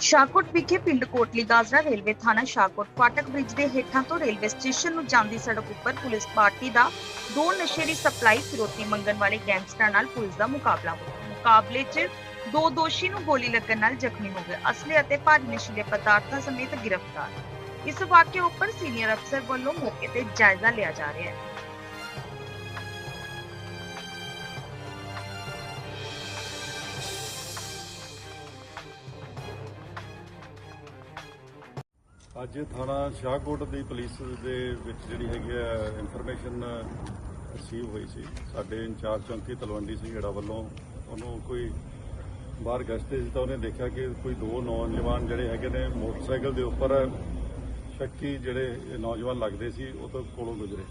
ਸ਼ਾਹਕੋਟ ਵਿਖੇ ਪਿੰਡ ਕੋਟਲੀ ਗਾਜ਼ਰਾ ਰੇਲਵੇ ਥਾਣਾ ਸ਼ਾਹਕੋਟ ਫਾਟਕ ਬ੍ਰਿਜ ਦੇ ਹੇਠਾਂ ਤੋਂ ਰੇਲਵੇ ਸਟੇਸ਼ਨ ਨੂੰ ਜਾਂਦੀ ਸੜਕ ਉੱਪਰ ਪੁਲਿਸ ਪਾਰਟੀ ਦਾ ਦੋ ਨਸ਼ੇ ਦੀ ਸਪਲਾਈ ਫਿਰੋਤੀ ਮੰਗਣ ਵਾਲੇ ਗੈਂਗਸਟਰਾਂ ਨਾਲ ਪੁਲਿਸ ਦਾ ਮੁਕਾਬਲਾ ਹੋਇਆ। ਮੁਕਾਬਲੇ 'ਚ ਦੋ ਦੋਸ਼ੀ ਨੂੰ ਗੋਲੀ ਲੱਗਣ ਨਾਲ ਜ਼ਖਮੀ ਹੋ ਗਏ। ਅਸਲੇ ਅਤੇ ਭਾਰੀ ਨਸ਼ੀਲੇ ਪਦਾਰਥਾਂ ਸਮੇਤ ਗ੍ਰਿਫਤਾਰ। ਇਸ ਵਾਕਿਏ ਉੱਪਰ ਸੀਨੀਅਰ ਅਫਸਰ ਵੱਲੋਂ ਮੌਕੇ ਤੇ ਜਾਇਜ਼ਾ ਲਿਆ ਜਾ ਰਿਹਾ ਹੈ। ਅੱਜ ਥਾਣਾ ਸ਼ਾਹਕੋਟ ਦੀ ਪੁਲਿਸ ਦੇ ਵਿੱਚ ਜਿਹੜੀ ਹੈਗੀ ਆ ਇਨਫੋਰਮੇਸ਼ਨ ਰਿਸੀਵ ਹੋਈ ਸੀ। ਸਾਡੇ ਇੰਚਾਰਜ ਚੌਂਕੀ ਤਲਵੰਡੀ ਸਿੰਘ ਵੱਲੋਂ ਉਹਨੂੰ ਕੋਈ ਬਾਹਰ ਗਸ਼ਤੇ ਸੀ ਤਾਂ ਉਹਨੇ ਦੇਖਿਆ ਕਿ ਕੋਈ ਦੋ ਨੌਜਵਾਨ ਜਿਹੜੇ ਹੈਗੇ ਨੇ ਮੋਟਰਸਾਈਕਲ ਦੇ ਉੱਪਰ ਸ਼ੱਕੀ ਜਿਹੜੇ ਨੌਜਵਾਨ ਲੱਗਦੇ ਸੀ, ਉਹ ਤੋਂ ਕੋਲੋਂ ਗੁਜ਼ਰੇ।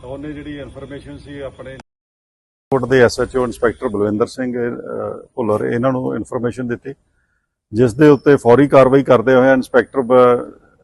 ਤਾਂ ਉਹਨੇ ਜਿਹੜੀ ਇਨਫੋਰਮੇਸ਼ਨ ਸੀ, ਆਪਣੇ ਕੋਟ ਦੇ ਐਸਐਚਓ ਇੰਸਪੈਕਟਰ ਬਲਵਿੰਦਰ ਸਿੰਘ ਭੁੱਲਰ, ਇਹਨਾਂ ਨੂੰ ਇਨਫੋਰਮੇਸ਼ਨ ਦਿੱਤੀ। ਜਿਸ ਦੇ ਉੱਤੇ ਫੌਰੀ ਕਾਰਵਾਈ ਕਰਦੇ ਹੋਏ inspector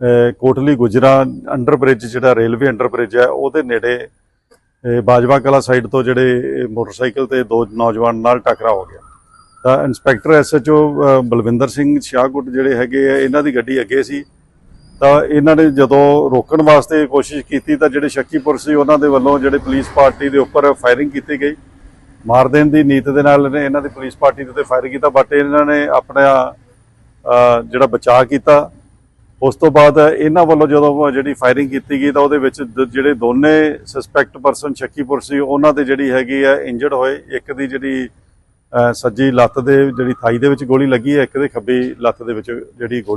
Kotli Gujra under bridge ਜਿਹੜਾ ਰੇਲਵੇ ਅੰਡਰ ਬ੍ਰਿਜ ਹੈ, ਉਹਦੇ ਨੇੜੇ ਬਾਜਵਾ ਕਲਾ ਸਾਈਡ ਤੋਂ ਜਿਹੜੇ ਮੋਟਰਸਾਈਕਲ ਤੇ ਦੋ ਨੌਜਵਾਨ ਨਾਲ ਟਕਰਾ ਹੋ ਗਿਆ। ਤਾਂ ਇੰਸਪੈਕਟਰ ਐਸਐਚਓ ਬਲਵਿੰਦਰ ਸਿੰਘ ਸ਼ਾਹਕੋਟ ਜਿਹੜੇ ਹੈਗੇ ਆ, ਇਹਨਾਂ ਦੀ ਗੱਡੀ ਅੱਗੇ ਸੀ। ਤਾਂ ਇਹਨਾਂ ਨੇ ਜਦੋਂ ਰੋਕਣ ਵਾਸਤੇ ਕੋਸ਼ਿਸ਼ ਕੀਤੀ, ਤਾਂ ਜਿਹੜੇ ਸ਼ੱਕੀ ਪੁਰਸ਼ ਸੀ, ਉਹਨਾਂ ਦੇ ਵੱਲੋਂ ਜਿਹੜੇ ਪੁਲਿਸ ਪਾਰਟੀ ਦੇ ਉੱਪਰ ਫਾਇਰਿੰਗ ਕੀਤੀ ਗਈ। ਮਾਰ ਦੇਣ ਦੀ ਨੀਤ ਦੇ ਨਾਲ ਨੇ ਇਹਨਾਂ ਦੀ ਪੁਲਿਸ ਪਾਰਟੀ ਦੇ ਉੱਤੇ ਫਾਇਰ ਕੀਤਾ ਬਟ ਇਹਨਾਂ ਨੇ ਆਪਣਾ ਜਿਹੜਾ ਬਚਾਅ ਕੀਤਾ। ਉਸ ਤੋਂ ਬਾਅਦ ਇਹਨਾਂ ਵੱਲੋਂ ਜਦੋਂ ਜਿਹੜੀ ਫਾਇਰਿੰਗ ਕੀਤੀ ਗਈ ਤਾਂ ਉਹਦੇ ਵਿੱਚ ਦ- ਜਿਹੜੇ ਦੋਨੇ ਸਸਪੈਕਟ ਪਰਸਨ ਸ਼ੱਕੀਪੁਰ ਸੀ ਉਹਨਾਂ ਦੇ ਜਿਹੜੀ ਹੈਗੀ ਹੈ ਇੰਜਰਡ ਹੋਏ ਇੱਕ ਦੀ ਜਿਹੜੀ ਅਹ, ਸੱਜੀ ਲੱਤ ਦੇ ਜਿਹੜੀ ਥਾਈ ਦੇ ਵਿੱਚ ਗੋਲੀ ਲੱਗੀ ਹੈ ਇੱਕ ਦੇ ਖੱਬੀ ਲੱਤ ਦੇ ਵਿੱਚ ਜਿਹੜੀ ਗੋਲੀ